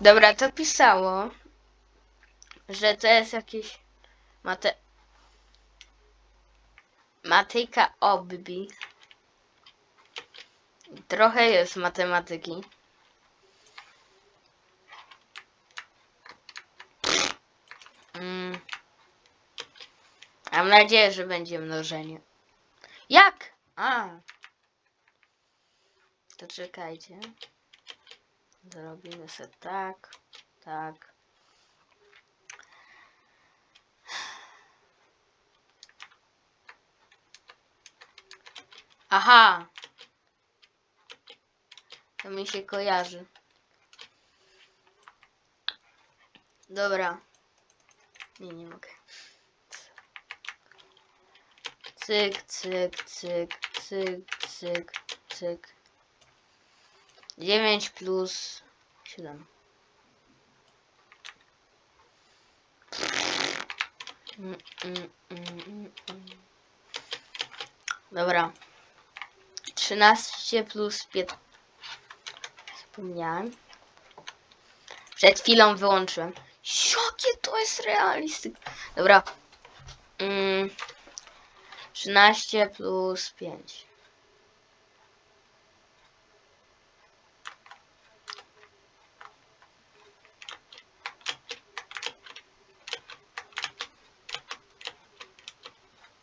Dobra, to pisało, że to jest jakieś mate... Matyka obbi. Trochę jest matematyki. Mm. Mam nadzieję, że będzie mnożenie. Jak? A. To czekajcie. Zrobimy sobie tak, tak. Aha! To mi się kojarzy. Dobra. Nie, nie mogę. Cyk, cyk, cyk, cyk, cyk, cyk. 9 plus 7. Mm, mm, mm. Dobra. 13 plus 5. Zapomniałem. Przed chwilą wyłączyłem. Jakie to jest realistyk. Dobra. Mm. 13 plus 5.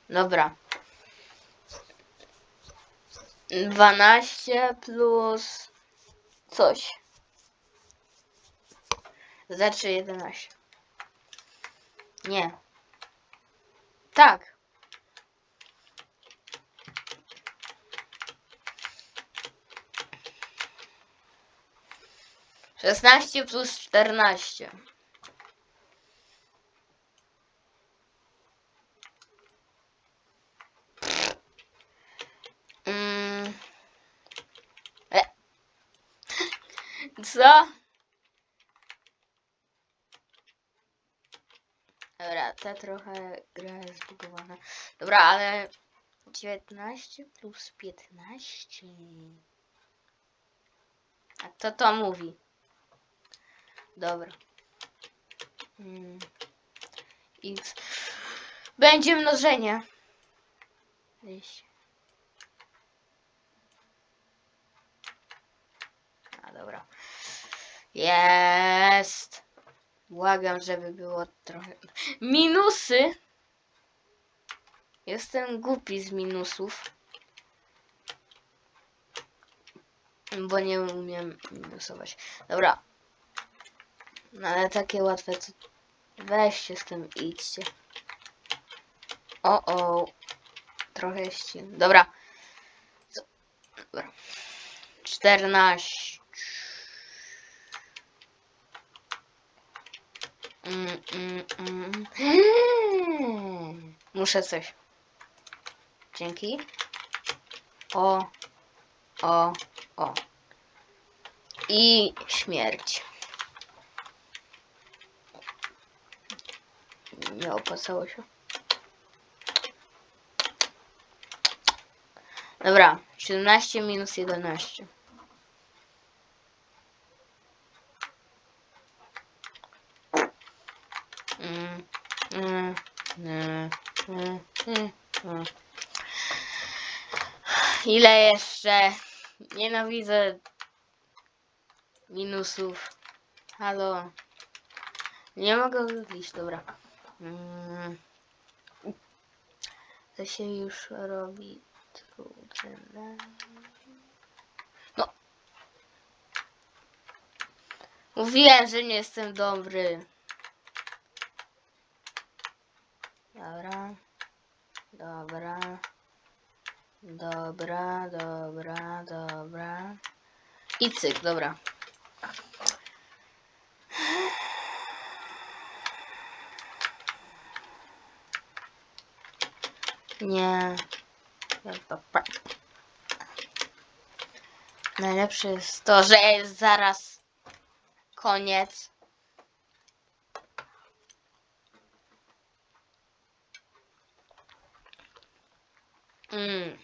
Dobra. 12 plus coś. Znaczy 11. Nie. Tak. Szesnaście plus czternaście. Co? Dobra, ta trochę gra jest zbugowana. Dobra, ale 19 plus 15. A kto to mówi? Dobra. Mm. X. Będzie mnożenie. 200. A dobra. Jest. Błagam, żeby było trochę. Minusy. Jestem głupi z minusów. Bo nie umiem minusować. Dobra. No ale takie łatwe. Co... Weźcie z tym idźcie. O o. Trochę ścin. Dobra. Dobra. 14. Mm, mm, mm. Muszę coś. Dzięki. O, o, o. I śmierć. Nie opłacało się. Dobra, 17 minus 11. Mm, mm, mm, mm, mm. Ile jeszcze? Nienawidzę minusów. Halo. Nie mogę wyjść, dobra. Mm. To się już robi trudne. No. Mówiłem, że nie jestem dobry. Dobra. Dobra. Dobra, dobra, dobra. I cyk, dobra. Nie. Najlepsze jest to, że jest zaraz koniec. Mm.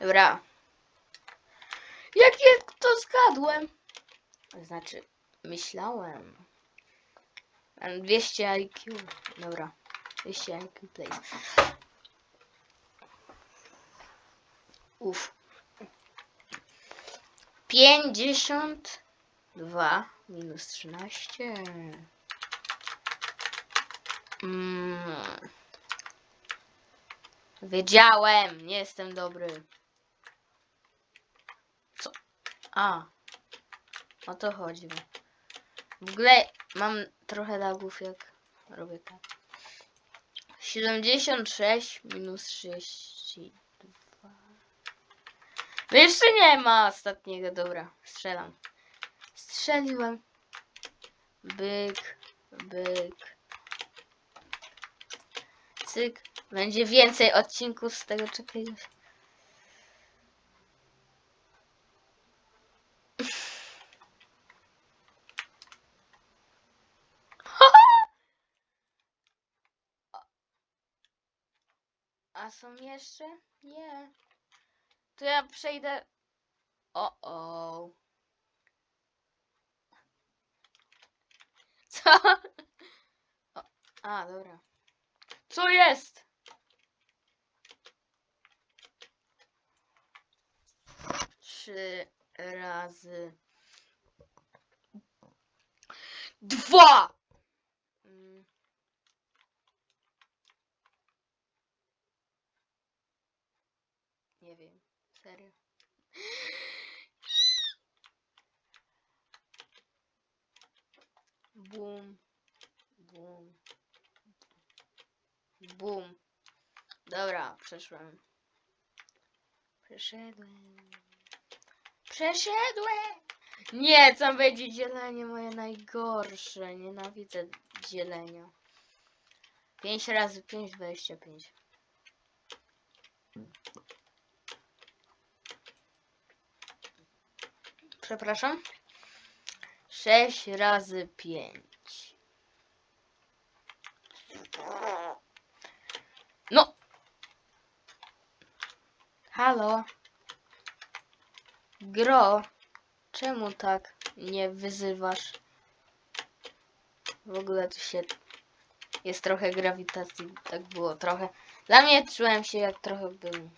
Dobra. Jakie to zgadłem? Znaczy, myślałem. Mam 200 IQ. Dobra. 200 IQ place. Uff. 52 minus 13. Mm. Wiedziałem, nie jestem dobry. Co? A. O to chodzi. W ogóle mam trochę lagów, jak robię tak. 76 minus 32. No jeszcze nie ma ostatniego, dobra. Strzelam. Strzeliłem. Byk, byk. Cyk. Będzie więcej odcinków z tego, już. A są jeszcze? Nie. To ja przejdę. O, o. Co? A, dobra. Co jest? Trzy razy. Dwa! Mm. Nie wiem. Serio. Bum. Bum. Bum. Dobra, przeszłem. Przeszedłem. Przeszedłem! Nie, tam będzie dzielenie moje najgorsze. Nienawidzę dzielenia. 5 razy 5, 25. Przepraszam. 6 razy 5. No! Halo? Gro, czemu tak nie wyzywasz? W ogóle tu się... Jest trochę grawitacji, tak było trochę. Dla mnie czułem się jak trochę był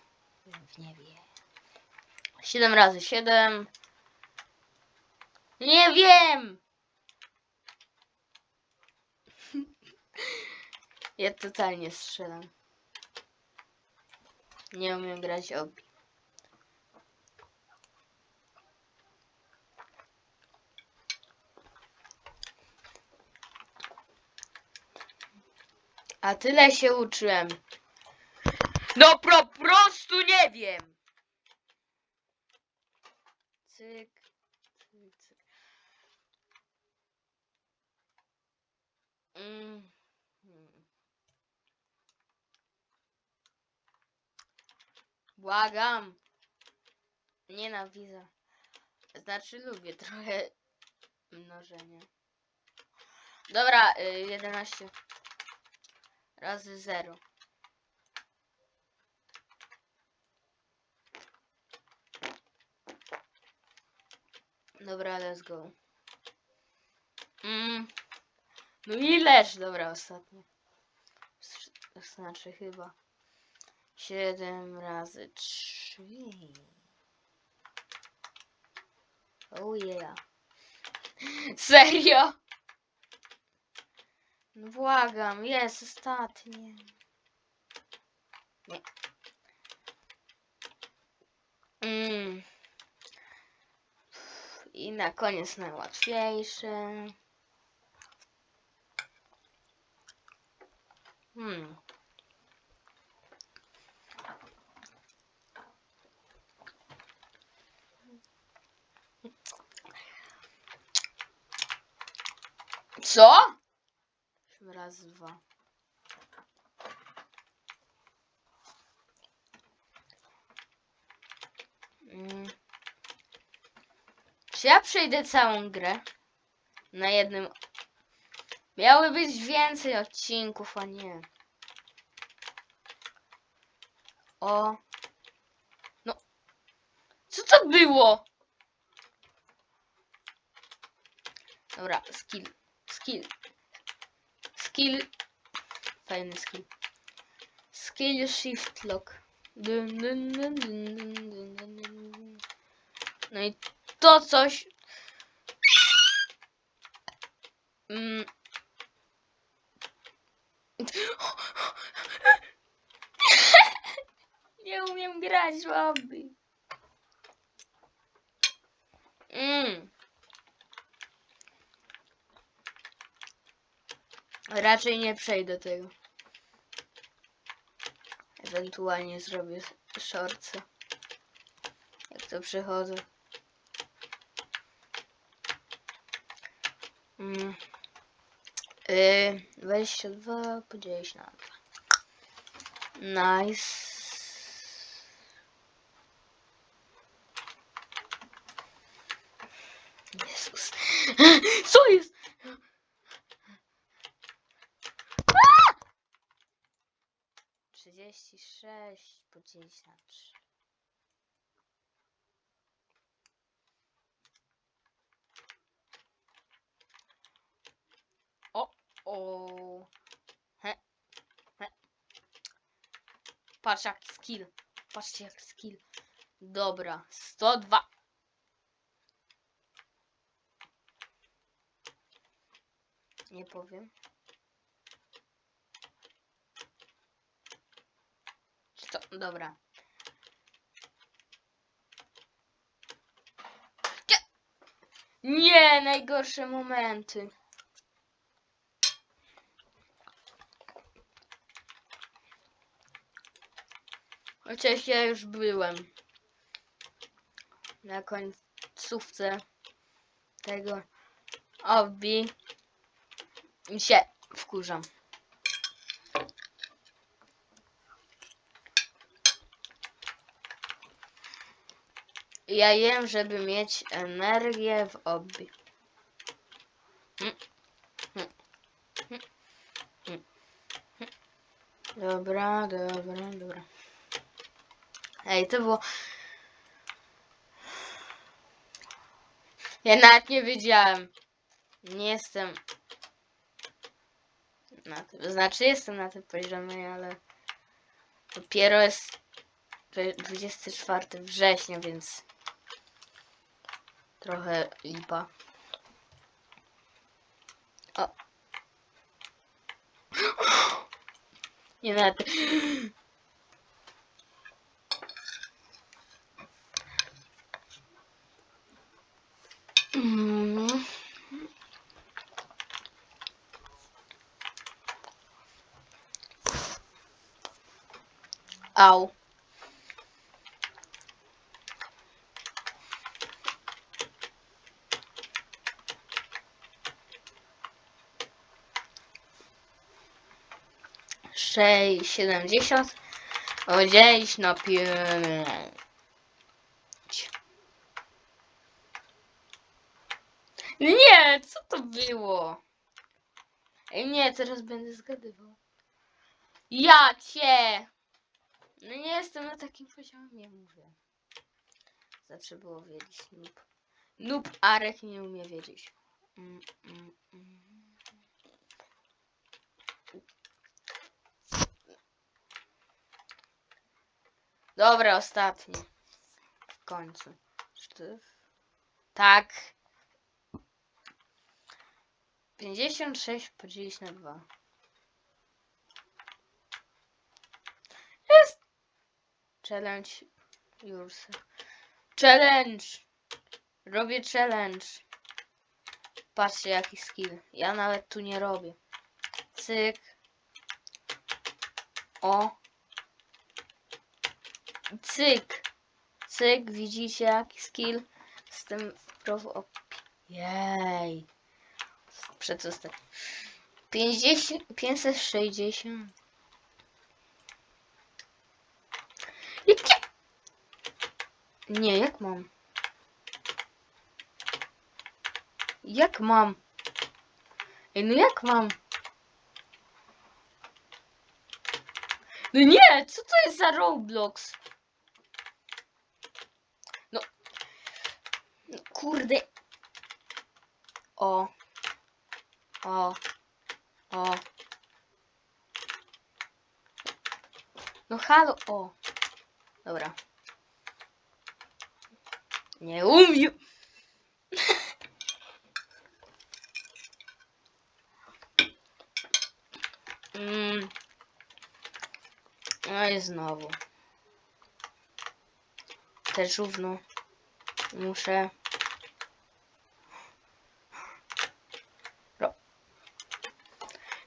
w niebie. 7 razy 7. Nie wiem! Ja totalnie strzelam. Nie umiem grać obi. A tyle się uczyłem. No po prostu nie wiem. Cyk, cyk, cyk. Mm. Błagam. Nienawidzę. Znaczy lubię trochę mnożenie. Dobra, y, 11 razy 0. Dobra, let's go. Mm. No ileż? Dobra, ostatnie. Znaczy chyba. 7 razy 3. Oh yeah. Serio? No błagam, jest ostatnie. Nie. Mm. I na koniec najłatwiejsze. Hmm. Co? raz, dwa. Mm. Czy ja przejdę całą grę? Na jednym... Miały być więcej odcinków, a nie. O. No. Co to było? Dobra, skill. Skill. Skill. Fajny skill. Skill shift lock. Dun, dun, dun, dun, dun, dun. No i to coś. Mm. Nie umiem grać łaby. Mm. Raczej nie przejdę tego. Ewentualnie zrobię shortsa. Jak to przychodzę. Mm. Yy, 22 podzielić na 2. Nice. Jezus. Co jest? Trzydzieści sześć podzielić na trzy. O, o. He, he. Patrz jak skill. Patrzcie jak skill. Dobra, 102. Nie powiem. Czy to? Dobra. Nie! Najgorsze momenty. Chociaż ja już byłem na końcówce tego obi i się wkurzam. Ja jem, żeby mieć energię w obi. Dobra, dobra, dobra. Ej, to było... Ja nawet nie wiedziałem. Nie jestem... Na tym, znaczy jestem na tym poziomie, ale... Dopiero jest 24 września, więc... Trochę lipa. O. Nie na tym. Mm. Au. Sześć, siedemdziesiąt. Podzielić na pięć. Nie, co to było? Nie, teraz będę zgadywał. Ja cię! No nie jestem na takim poziomie, mówię. Zawsze było wiedzieć. Noob. Noob Arek nie umie wiedzieć. Mm, mm, mm. Dobra, ostatni. W końcu. Sztyf. Tak. 56 podzielić na 2. Jest! Challenge yourself. Challenge! Robię challenge. Patrzcie jaki skill. Ja nawet tu nie robię. Cyk. O. Cyk. Cyk. Widzicie jaki skill? Z tym pro... Jej. Przedostatni. 50, 560. Jakie? Nie, jak mam? Jak mam? Ej, no jak mam? No nie, co to jest za Roblox? No. no kurde. O. O. O. No halo, o. Dobra. Nie umiem. Mm. No i znowu. Też równo. Muszę.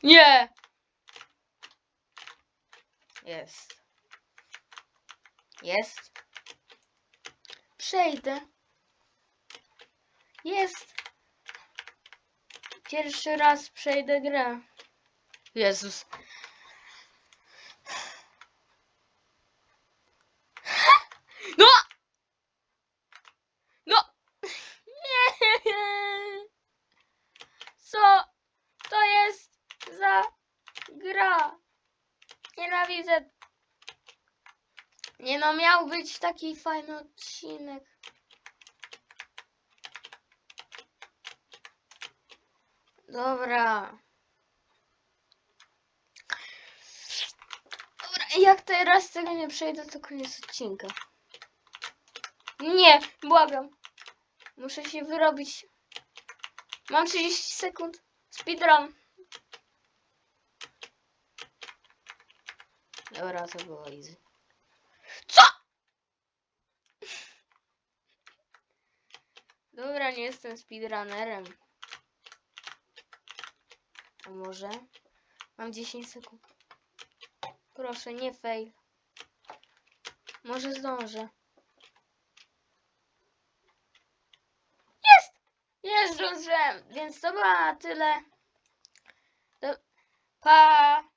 Nie! Jest. Jest. Przejdę. Jest. Pierwszy raz przejdę grę. Jezus. No! No! Nie! Co to jest za gra? Nienawidzę. Nie no, miał być taki fajny odcinek. Dobra. Dobra, jak teraz tego nie przejdę, to koniec odcinka. Nie, błagam. Muszę się wyrobić. Mam 30 sekund. Speedrun. Dobra, to było easy. Co? Dobra, nie jestem speedrunnerem. A może? Mam 10 sekund. Proszę, nie fail. Może zdążę. Jest! Jest, zdążyłem. Więc to była tyle. Do... Pa!